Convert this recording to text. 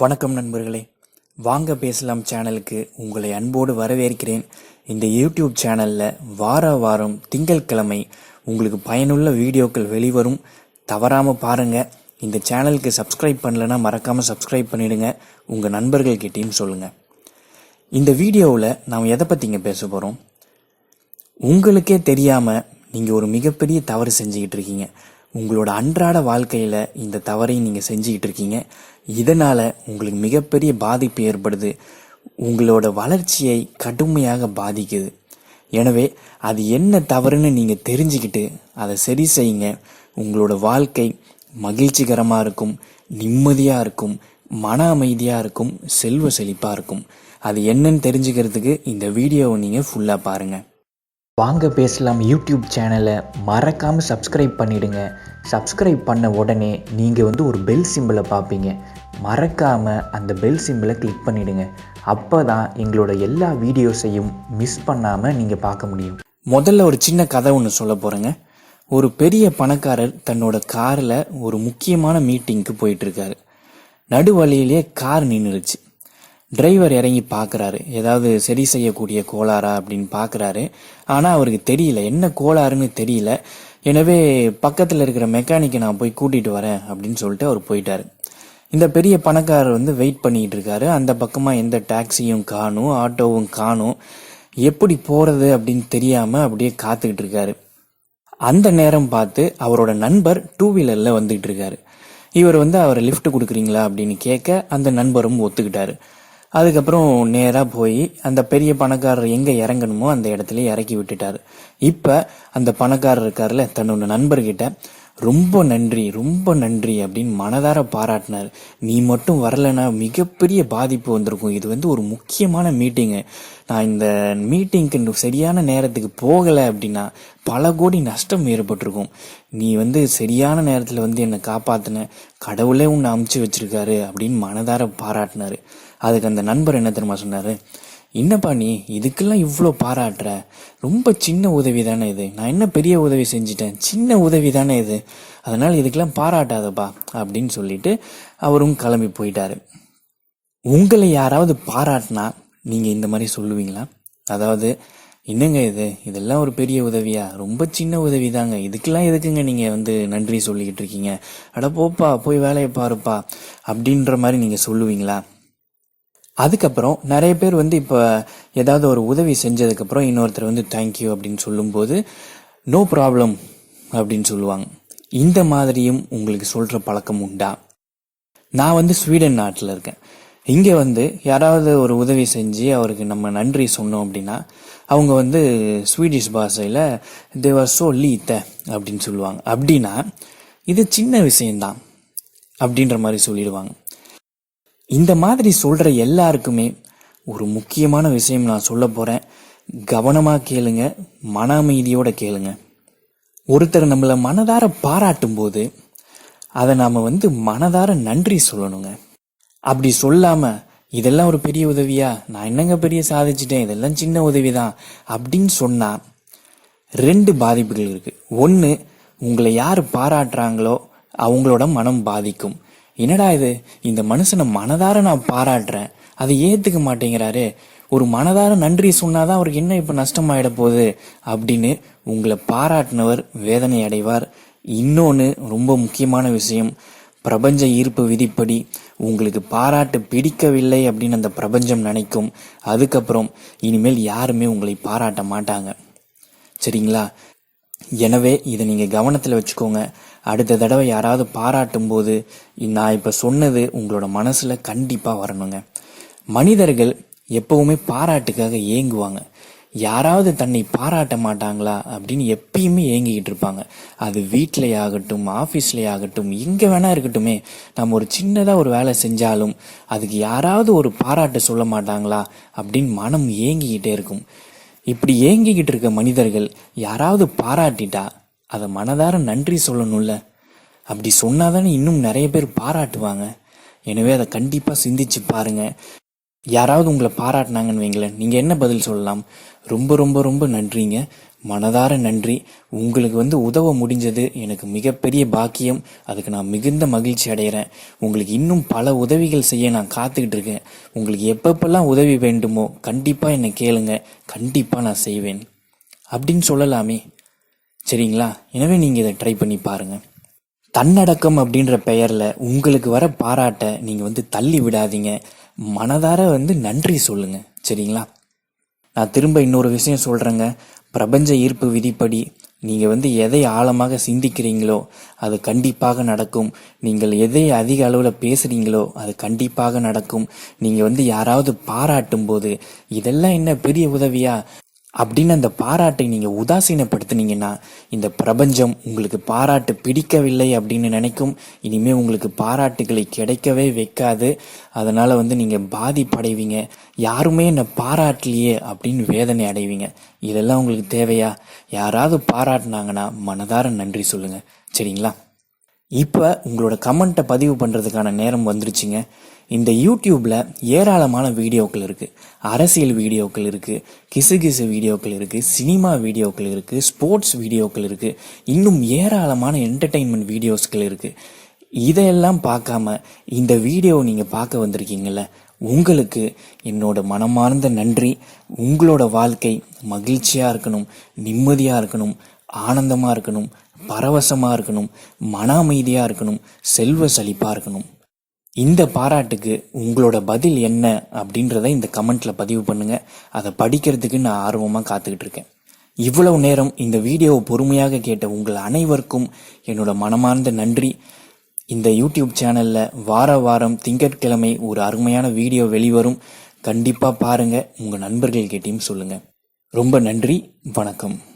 வணக்கம் நண்பர்களே. வாங்க பேசலாம் சேனலுக்கு. உங்களை அன்போடு வரவேற்கிறேன். இந்த யூடியூப் சேனலில் வார வாரம் திங்கட்கிழமை உங்களுக்கு பயனுள்ள வீடியோக்கள் வெளிவரும். தவறாமல் பாருங்கள் இந்த சேனலுக்கு சப்ஸ்கிரைப் பண்ணலைன்னா மறக்காமல் சப்ஸ்கிரைப் பண்ணிவிடுங்க உங்கள் நண்பர்கள்கிட்டையும் சொல்லுங்கள் இந்த வீடியோவில் நாம் எதை பற்றிங்க பேச போகிறோம் உங்களுக்கே தெரியாமல் நீங்கள் ஒரு மிகப்பெரிய தவறு செஞ்சுக்கிட்டு இருக்கீங்க. உங்களோட அன்றாட வாழ்க்கையில் இந்த தவறை நீங்கள் செஞ்சுக்கிட்டு இருக்கீங்க. இதனால் உங்களுக்கு மிகப்பெரிய பாதிப்பு ஏற்படுது. உங்களோட வளர்ச்சியை கடுமையாக பாதிக்குது. எனவே அது என்ன தவறுன்னு நீங்கள் தெரிஞ்சுக்கிட்டு அதை சரி செய்யுங்க. உங்களோட வாழ்க்கை மகிழ்ச்சிகரமாக இருக்கும் நிம்மதியாக இருக்கும் மன அமைதியாக இருக்கும் செல்வ செழிப்பாக இருக்கும். அது என்னன்னு தெரிஞ்சுக்கிறதுக்கு இந்த வீடியோவை நீங்கள் ஃபுல்லாக பாருங்கள் வாங்க பேசலாம் யூடியூப் சேனலை. மறக்காமல் சப்ஸ்கிரைப் பண்ணிவிடுங்க சப்ஸ்கிரைப் பண்ண உடனே நீங்கள் வந்து ஒரு பெல் சிம்பிளை பார்ப்பீங்க. மறக்காமல் அந்த பெல் சிம்பிளை கிளிக் பண்ணிவிடுங்க அப்போ தான் எங்களோட எல்லா வீடியோஸையும் மிஸ் பண்ணாமல் நீங்கள் பார்க்க முடியும். முதல்ல ஒரு சின்ன கதை ஒன்று சொல்ல போகிறேங்க ஒரு பெரிய பணக்காரர் தன்னோட காரில் ஒரு முக்கியமான மீட்டிங்க்கு போயிட்டுருக்காரு. நடு நடுவழியிலே கார் நின்றுருச்சு டிரைவர் இறங்கி பார்க்குறாரு. ஏதாவது சரி செய்யக்கூடிய கோளாறா அப்படின்னு பார்க்குறாரு. ஆனால் அவருக்கு தெரியல. என்ன கோளாறுன்னு தெரியல. எனவே பக்கத்தில் இருக்கிற மெக்கானிக்கை நான் போய் கூட்டிகிட்டு வரேன் அப்படின்னு சொல்லிட்டு அவர் போயிட்டாரு. இந்த பெரிய பணக்காரர் வந்து வெயிட் பண்ணிட்டு இருக்காரு அந்த பக்கமாக எந்த டாக்ஸியும் காணும் ஆட்டோவும் காணும் எப்படி போகிறது அப்படின்னு தெரியாமல் அப்படியே காத்துக்கிட்டு இருக்காரு அந்த நேரம் பார்த்து அவரோட நண்பர் டூ வீலரில் வந்துகிட்டு இருக்காரு இவர் வந்து அவரை லிஃப்ட் கொடுக்குறீங்களா? அப்படின்னு கேட்க அந்த நண்பரும் ஒத்துக்கிட்டாரு. அதுக்கப்புறம் நேராக போய் அந்த பெரிய பணக்காரர் எங்கே இறங்கணுமோ அந்த இடத்துல இறக்கி விட்டுட்டாரு. இப்போ அந்த பணக்காரர் இருக்கார்ல தன்னோட நண்பர்கிட்ட ரொம்ப நன்றி ரொம்ப நன்றி அப்படின்னு மனதார பாராட்டினார். நீ மட்டும் வரலைன்னா மிகப்பெரிய பாதிப்பு வந்திருக்கும். இது வந்து ஒரு முக்கியமான மீட்டிங்கு நான் இந்த மீட்டிங்க்கு சரியான நேரத்துக்கு போகலை அப்படின்னா பல கோடி நஷ்டம் ஏற்பட்டிருக்கும். நீ வந்து சரியான நேரத்தில் வந்து என்னை காப்பாத்தின கடவுளே உன்னை அமுச்சு வச்சிருக்காரு அப்படின்னு மனதார பாராட்டினார். அதுக்கு அந்த நண்பர் என்ன தெரியுமா சொன்னார்? என்னப்பா நீ? இதுக்கெல்லாம் இவ்வளோ பாராட்டுற? ரொம்ப சின்ன உதவி தானே இது. நான் என்ன பெரிய உதவி செஞ்சிட்டேன்? சின்ன உதவி தானே இது. அதனால் இதுக்கெல்லாம் பாராட்டாதப்பா அப்படின்னு சொல்லிட்டு அவரும் கிளம்பி போயிட்டாரு. உங்களை யாராவது பாராட்டினா நீங்கள் இந்த மாதிரி சொல்லுவீங்களா? அதாவது என்னங்க இது? இதெல்லாம் ஒரு பெரிய உதவியா? ரொம்ப சின்ன உதவி தாங்க. இதுக்கெல்லாம் எதுக்குங்க நீங்கள் வந்து நன்றி சொல்லிக்கிட்டு இருக்கீங்க? அட போப்பா போய் வேலையை பாருப்பா அப்படின்ற மாதிரி நீங்கள் சொல்லுவீங்களா? அதுக்கப்புறம் நிறைய பேர் வந்து இப்போ ஏதாவது ஒரு உதவி செஞ்சதுக்கப்புறம் இன்னொருத்தர் வந்து தேங்க்யூ அப்படின்னு சொல்லும்போது நோ ப்ராப்ளம் அப்படின்னு சொல்லுவாங்க. இந்த மாதிரியும் உங்களுக்கு சொல்கிற பழக்கம் உண்டா? நான் வந்து ஸ்வீடன் நாட்டில் இருக்கேன். இங்கே வந்து யாராவது ஒரு உதவி செஞ்சு அவருக்கு நம்ம நன்றி சொன்னோம் அப்படின்னா அவங்க வந்து ஸ்வீடிஷ் பாஷையில் தேவர் சோ லீத்த அப்படின்னு சொல்லுவாங்க. அப்படின்னா இது சின்ன விஷயம்தான். அப்படின்ற மாதிரி சொல்லிடுவாங்க. இந்த மாதிரி சொல்கிற எல்லாருக்குமே ஒரு முக்கியமான விஷயம் நான் சொல்ல போகிறேன் கவனமாக கேளுங்க மன அமைதியோட கேளுங்க. ஒருத்தர் நம்மளை மனதார பாராட்டும் போது அதை நாம் வந்து மனதார நன்றி சொல்லணுங்க. அப்படி சொல்லாமல் இதெல்லாம் ஒரு பெரிய உதவியா? நான் என்னங்க பெரிய சாதிச்சிட்டேன்? இதெல்லாம் சின்ன உதவி தான் அப்படின்னு சொன்னால் ரெண்டு பாதிப்புகள் இருக்குது ஒன்று உங்களை யார் பாராட்டுறாங்களோ அவங்களோட மனம் பாதிக்கும். என்னடா இது? இந்த மனுஷனை மனதார நான் பாராட்டுறேன். அதை ஏத்துக்க மாட்டேங்கிறாரு. ஒரு மனதார நன்றி சொன்னாதான் அவருக்கு என்ன இப்ப நஷ்டமாயிட போகுது? அப்படின்னு உங்களை பாராட்டினவர் வேதனை அடைவார். இன்னொன்று ரொம்ப முக்கியமான விஷயம். பிரபஞ்ச ஈர்ப்பு விதிப்படி உங்களுக்கு பாராட்டு பிடிக்கவில்லை அப்படின்னு அந்த பிரபஞ்சம் நினைக்கும். அதுக்கப்புறம் இனிமேல் யாருமே உங்களை பாராட்ட மாட்டாங்க. சரிங்களா? எனவே இதை நீங்கள் கவனத்தில் வச்சுக்கோங்க. அடுத்த தடவை யாராவது பாராட்டும் போது நான் இப்போ சொன்னது உங்களோட மனசில் கண்டிப்பாக வரணுங்க. மனிதர்கள் எப்பவுமே பாராட்டுக்காக ஏங்குவாங்க. யாராவது தன்னை பாராட்ட மாட்டாங்களா அப்படின்னு எப்பயுமே ஏங்கிக்கிட்டு இருப்பாங்க. அது வீட்டிலே ஆகட்டும் ஆஃபீஸ்லேயே ஆகட்டும் எங்கே வேணா இருக்கட்டுமே நம்ம ஒரு சின்னதாக ஒரு வேலை செஞ்சாலும் அதுக்கு யாராவது ஒரு பாராட்ட சொல்ல மாட்டாங்களா அப்படின்னு மனம் ஏங்கிக்கிட்டே இருக்கும். இப்படி ஏங்கிக்கிட்டு இருக்க மனிதர்கள் யாராவது பாராட்டிட்டா அதை மனதார நன்றி சொல்லணும்ல. அப்படி சொன்னாதானே இன்னும் நிறைய பேர் பாராட்டுவாங்க. எனவே அதை கண்டிப்பாக சிந்திச்சு பாருங்க. யாராவது உங்களை பாராட்டினாங்கன்னு வைங்களேன் நீங்கள் என்ன பதில் சொல்லலாம்? ரொம்ப ரொம்ப ரொம்ப நன்றிங்க. மனதார நன்றி. உங்களுக்கு வந்து உதவ முடிஞ்சது. எனக்கு மிகப்பெரிய பாக்கியம். அதுக்கு நான் மிகுந்த மகிழ்ச்சி அடைகிறேன் உங்களுக்கு இன்னும் பல உதவிகள் செய்ய நான் காத்துக்கிட்டு இருக்கேன். உங்களுக்கு எப்பப்பெல்லாம் உதவி வேண்டுமோ கண்டிப்பாக என்னை கேளுங்க. கண்டிப்பாக நான் செய்வேன். அப்படின்னு சொல்லலாமே. சரிங்களா? எனவே நீங்கள் இதை ட்ரை பண்ணி பாருங்கள் தன்னடக்கம் அப்படின்ற பெயரில் உங்களுக்கு வர பாராட்டை நீங்கள் வந்து தள்ளி விடாதீங்க. மனதார வந்து நன்றி சொல்லுங்க. சரிங்களா? நான் திரும்ப இன்னொரு விஷயம் சொல்கிறேங்க பிரபஞ்ச ஈர்ப்பு விதிப்படி நீங்கள் வந்து எதை ஆழமாக சிந்திக்கிறீங்களோ அது கண்டிப்பாக நடக்கும். நீங்கள் எதை அதிக அளவில் பேசுகிறீங்களோ அது கண்டிப்பாக நடக்கும். நீங்கள் வந்து யாராவது பாராட்டும் போது இதெல்லாம் என்ன பெரிய உதவியா? அப்படின்னு அந்த பாராட்டை நீங்கள் உதாசீனப்படுத்தினீங்கன்னா இந்த பிரபஞ்சம் உங்களுக்கு பாராட்டு பிடிக்கவில்லை அப்படின்னு நினைக்கும். இனிமேல் உங்களுக்கு பாராட்டுகளை கிடைக்கவே வைக்காது. அதனால் வந்து நீங்கள் பாதிப்படைவீங்க. யாருமே என்னை பாராட்டலையே அப்படின்னு வேதனை அடைவீங்க. இதெல்லாம் உங்களுக்கு தேவையா? யாராவது பாராட்டினாங்கன்னா மனதார நன்றி சொல்லுங்கள் சரிங்களா? இப்போ உங்களோட கமெண்ட்டை பதிவு பண்ணுறதுக்கான நேரம் வந்துருச்சுங்க. இந்த யூடியூப்பில் ஏராளமான வீடியோக்கள் இருக்குது அரசியல் வீடியோக்கள் இருக்குது கிசு கிசு வீடியோக்கள் இருக்குது சினிமா வீடியோக்கள் இருக்குது ஸ்போர்ட்ஸ் வீடியோக்கள் இருக்குது இன்னும் ஏராளமான என்டர்டெயின்மெண்ட் வீடியோஸ்கள் இருக்குது இதையெல்லாம் பார்க்காம இந்த வீடியோ நீங்கள் பார்க்க வந்திருக்கீங்கல்ல உங்களுக்கு என்னோட மனமார்ந்த நன்றி. உங்களோட வாழ்க்கை மகிழ்ச்சியாக இருக்கணும் நிம்மதியாக இருக்கணும் ஆனந்தமாக இருக்கணும். பரவசமாக இருக்கணும் மன அமைதியாக இருக்கணும் செல்வ செழிப்பாக இருக்கணும். இந்த பாராட்டுக்கு உங்களோட பதில் என்ன அப்படின்றத இந்த கமெண்ட்டில் பதிவு பண்ணுங்கள் அதை படிக்கிறதுக்கு நான் ஆர்வமாக காத்துக்கிட்டு இருக்கேன். இவ்வளவு நேரம் இந்த வீடியோவை பொறுமையாக கேட்ட உங்கள் அனைவருக்கும் என்னோட மனமார்ந்த நன்றி. இந்த யூடியூப் சேனலில் வார வாரம் திங்கட்கிழமை ஒரு அருமையான வீடியோ வெளிவரும். கண்டிப்பாக பாருங்கள் உங்கள் நண்பர்கள் கேட்டியும் சொல்லுங்கள் ரொம்ப நன்றி. வணக்கம்.